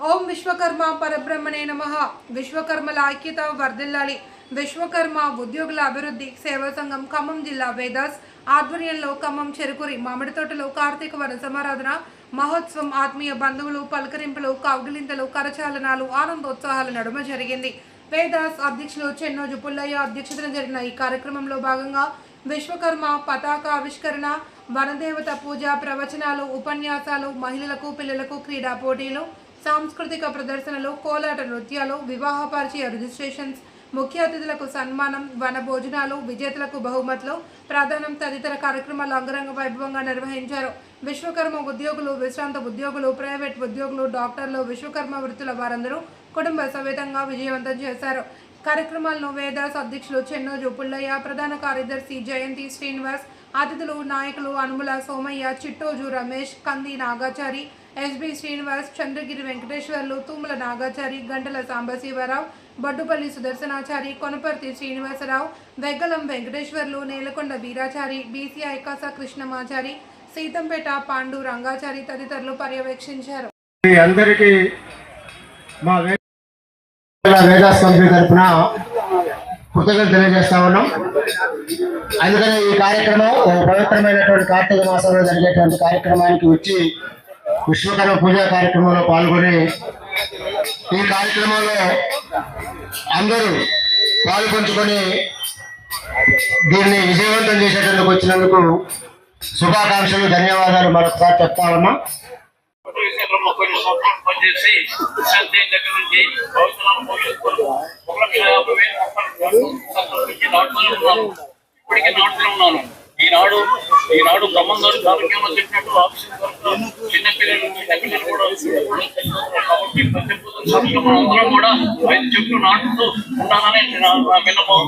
ఓం విశ్వకర్మ పరబ్రహ్మణే నమ. విశ్వకర్మల ఐక్యత వర్ధిల్లాలి. విశ్వకర్మ ఉద్యోగుల అభివృద్ధి సేవా సంఘం ఖమ్మం జిల్లా వేదాస్ ఆధ్వర్యంలో ఖమ్మం చెరుకురి మామిడి తోటలో కార్తీక వన సమారాధన మహోత్సవం ఆత్మీయ బంధువులు పలకరింపులు కౌగిలింతలు కరచాలనాలు ఆనందోత్సాహాల నడుమ జరిగింది. వేదాస్ అధ్యక్షులు చెన్నోజు పుల్లయ్య అధ్యక్షతన జరిగిన ఈ కార్యక్రమంలో భాగంగా విశ్వకర్మ పతాక ఆవిష్కరణ వనదేవత పూజ ప్రవచనాలు ఉపన్యాసాలు మహిళలకు పిల్లలకు క్రీడా పోటీలు సాంస్కృతిక ప్రదర్శనలు కోలాట నృత్యాలు వివాహ పరిచయ రిజిస్ట్రేషన్స్ ముఖ్య అతిథులకు సన్మానం వన భోజనాలు విజేతలకు బహుమతులు ప్రధానం తదితర కార్యక్రమాలు అంగరంగ వైభవంగా నిర్వహించారు. విశ్వకర్మ ఉద్యోగులు విశ్రాంత ఉద్యోగులు ప్రైవేట్ ఉద్యోగులు డాక్టర్లు విశ్వకర్మ వృత్తుల వారందరూ కుటుంబ సమేతంగా విజయవంతం చేశారు. కార్యక్రమాలను వేదాస్ అధ్యక్షులు చెన్నోజు పుల్లయ్య ప్రధాన కార్యదర్శి జయంతి శ్రీనివాస్ అతిథులు నాయకులు అనుముల సోమయ్య చిట్టోజు రమేష్ కంది నాగాచారి ఎస్బి శ్రీనివాస్ చంద్రగిరి వెంకటేశ్వర్లు తుమ్మల నాగాచారి గంటల సాంబశివరావు బడ్డుపల్లి సుదర్శనాచారి కొనపర్తి శ్రీనివాసరావు వెగ్గలం వెంకటేశ్వర్లు నేలకొండ వీరాచారి బీసీ ఐకాస కృష్ణమాచారి సీతంపేట పాండు రంగాచారి తదితరులు పర్యవేక్షించారు. మీ అందరికీ మా వేదాస్ కంపెనీ తరఫున కృతజ్ఞతలు తెలియజేస్తా ఉన్నాం. అందుకనే ఈ కార్యక్రమం ఒక పవిత్రమైనటువంటి కార్తీక మాసంలో జరిగేటువంటి కార్యక్రమానికి వచ్చి విశ్వకర్మ పూజా కార్యక్రమంలో పాల్గొని ఈ కార్యక్రమంలో అందరూ పాలు పంచుకొని దీన్ని విజయవంతం చేసేటందుకు వచ్చినందుకు శుభాకాంక్షలు ధన్యవాదాలు. మరొకసారి చెప్తా కొన్ని సంవత్సరాలు పనిచేసి దగ్గర నుంచి ఒక లక్ష యాభై వేల నాటుతూనే ఉన్నాను నాటుతూనే ఉన్నాను. ఈనాడు ఈనాడు బ్రహ్మంగారు కార్యక్రమం చెప్పినట్టు ఆఫీసింగ్ వర్క్ చిన్న నుంచి పిల్లలు కూడా కాబట్టి ప్రతి సంవత్సరం అందరం కూడా ఐదు చెట్లు నాటుతూ ఉండాలని నా విన్నపం.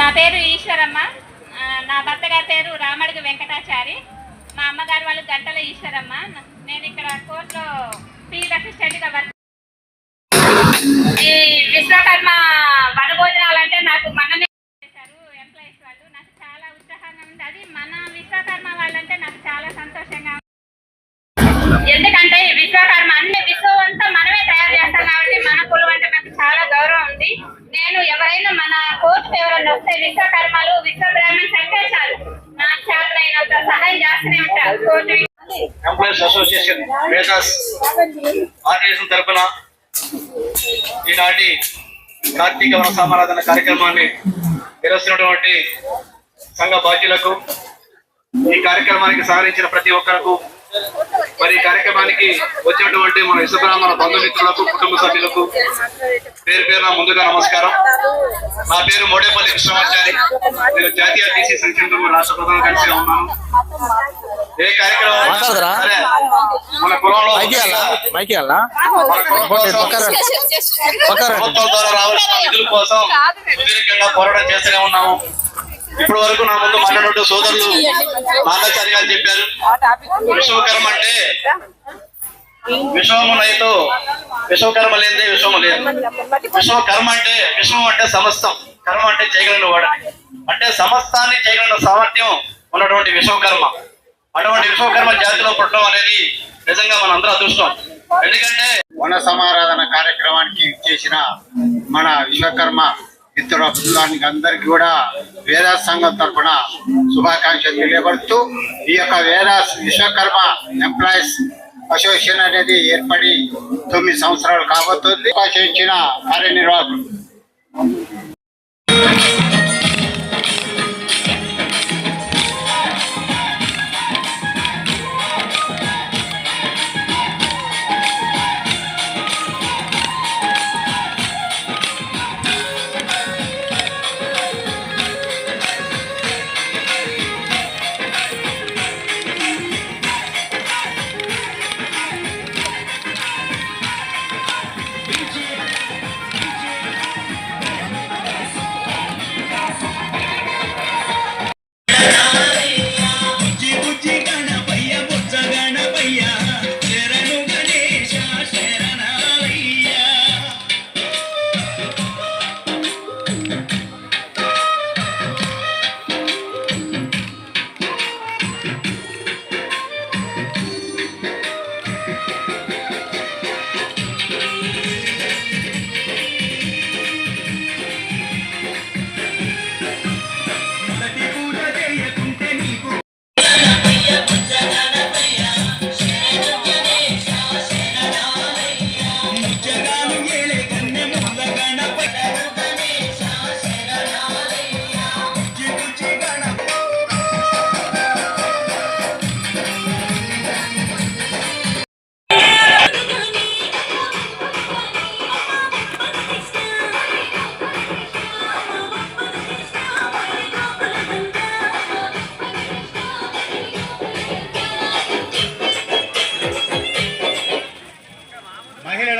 నా పేరు ఈశ్వరమ్మ. నా భర్త గారి పేరు రామడుగు వెంకటాచారి. మా అమ్మగారు వాళ్ళు గంటల ఈశ్వరమ్మ. నేను ఇక్కడ కోర్టులో ఫీల్డ్ అసిస్టెంట్గా వర్క్ ఈ విశ్వకర్మ నేను ఎవరైనా మన కోర్టు ఎవరైనా వస్తే విశ్వకర్మలు విశ్వబ్రాహ్మణ్ అంటే చాలు. నా చేతలైనంత సహాయం చేస్తూనే ఉంటారు court employees association Medhas organisation తరపున ఈనాటి కార్తీక వన సమారాధన కార్యక్రమాన్ని నిర్వహిస్తున్నటువంటి సంఘ బాధ్యులకు ఈ కార్యక్రమానికి సహకరించిన ప్రతి ఒక్కరకు మరి ఈ కార్యక్రమానికి వచ్చినటువంటి మన ఇసుబ్రాహ్మణ బంధుమిత్రులకు కుటుంబ సభ్యులకు పేరు పేరున ముందుగా నమస్కారం. నా పేరు మోడేపల్లి కృష్ణమాచారి. నేను జాతీయ టీసీ సంక్షేమ రాష్ట్ర ప్రధాన కలిసి ఉన్నాను. ఏ కార్యక్రమం? మన కులంలో ప్రభుత్వం ద్వారా రావాల్సిన నిధుల కోసం సుదీర్ఘంగా పోరాటం చేస్తూనే ఉన్నాము. ఇప్పటి వరకు నా ముందు మాట్లాడినట్టు సోదరులు నాగాచారి గారు చెప్పారు. విశ్వకర్మ అంటే విశ్వము నైతో విశ్వకర్మ లేదే విశ్వము లేదు. విశ్వకర్మ అంటే విశ్వం అంటే సమస్తం. కర్మ అంటే చేయగలిగిన వాడు. అంటే సమస్తాన్ని చేయగలిగిన సామర్థ్యం ఉన్నటువంటి విశ్వకర్మ. అటువంటి విశ్వకర్మ జాతిలో పుట్టడం అనేది నిజంగా మన అందరూ అదృష్టం. ఎందుకంటే వన సమారాధన కార్యక్రమానికి చేసిన మన విశ్వకర్మ మిత్రుల బృందానికి అందరికీ కూడా వేదాస్ సంఘం తరఫున శుభాకాంక్షలు తెలియబడుతూ ఈ యొక్క వేదాస్ విశ్వకర్మ ఎంప్లాయీస్ అసోసియేషన్ అనేది ఏర్పడి తొమ్మిది సంవత్సరాలు కాబోతుంది. ఆశించిన కార్యనిర్వాహకులు.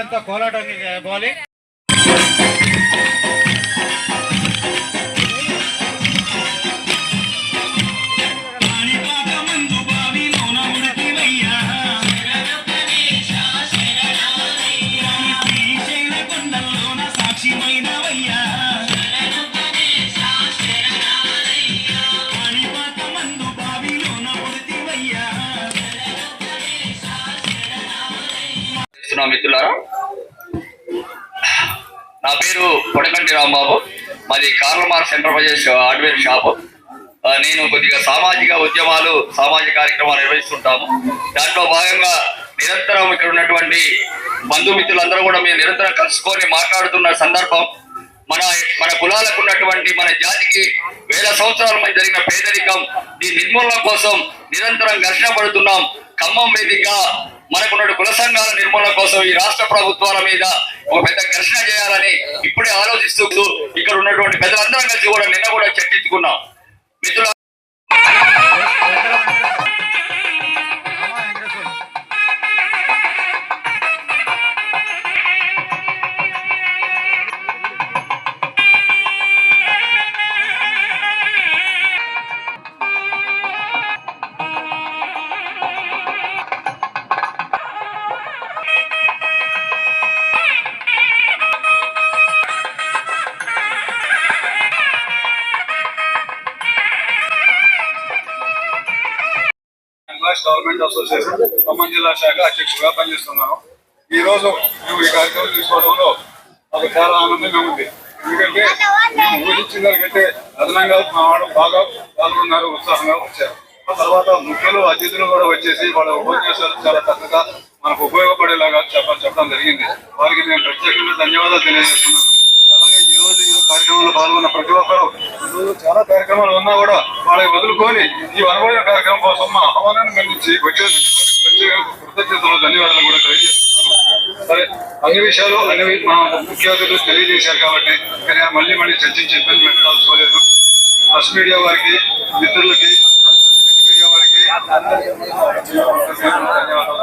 మహిళలంతా కోలాటం పోవాలి చేస్తున్నా మిత్రులారా నా పేరు కొడకంటి రాంబాబు. మాది కార్లమార్ సెంటర్ ప్రదేశ్ హార్డ్వేర్ షాపు. నేను కొద్దిగా సామాజిక ఉద్యమాలు సామాజిక కార్యక్రమాలు నిర్వహిస్తుంటాము. దాంట్లో భాగంగా నిరంతరం ఇక్కడ ఉన్నటువంటి బంధుమిత్రులందరూ కూడా మేము నిరంతరం కలుసుకొని మాట్లాడుతున్న సందర్భం. మన మన కులాలకు ఉన్నటువంటి మన జాతికి వేల సంవత్సరాల మధ్య జరిగిన పేదరికం దీని నిర్మూలన కోసం నిరంతరం ఘర్షణ పడుతున్నాం. ఖమ్మం వేదిక మనకున్న కుల సంఘాల నిర్మూలన కోసం ఈ రాష్ట్ర ప్రభుత్వాల మీద ఒక పెద్ద ఘర్షణ చేయాలని ఇప్పుడే ఆలోచిస్తూ ఇక్కడ ఉన్నటువంటి పెద్దలందరం కలిసి కూడా నిన్న కూడా చర్చించుకున్నాం. మిత్రుల ఇంగ్లాష్ గవర్నమెంట్ అసోసియేషన్ ఖమ్మం జిల్లా శాఖ అధ్యక్షుడిగా పనిచేస్తున్నాను. ఈ రోజు మేము ఈ కార్యక్రమం తీసుకోవడంలో మాకు చాలా ఆనందంగా ఉంది. ఎందుకంటే మేము ఊహించిన దానికంటే అదనంగా మా వాళ్ళు బాగా పాల్గొన్నారు ఉత్సాహంగా వచ్చారు. ఆ తర్వాత ముఖ్యులు అతిథులు కూడా వచ్చేసి వాళ్ళ ఉపన్యాసాలు చాలా చక్కగా మనకు ఉపయోగపడేలాగా చెప్ప చెప్పడం జరిగింది. వారికి నేను ప్రత్యేకంగా ధన్యవాదాలు తెలియజేస్తున్నాను. ఈ రోజు ఈ కార్యక్రమంలో పాల్గొన్న ప్రతి ఒక్కరు ఈరోజు చాలా కార్యక్రమాలు ఉన్నా కూడా వాళ్ళకి వదులుకొని ఈ వనమైన కార్యక్రమం కోసం మా ఆహ్వానాన్ని కలిగించి వచ్చే కృతజ్ఞతలు ధన్యవాదాలు కూడా తెలియజేస్తున్నాను. సరే అన్ని విషయాలు అన్ని మా ముఖ్య అతిథులు తెలియజేశారు కాబట్టి ఇక మళ్ళీ మళ్ళీ చర్చించి ఇబ్బంది పెట్టాల్సుకోలేదు. ఫస్ట్ మీడియా వారికి మిత్రులకి మీడియా వారికి ధన్యవాదాలు.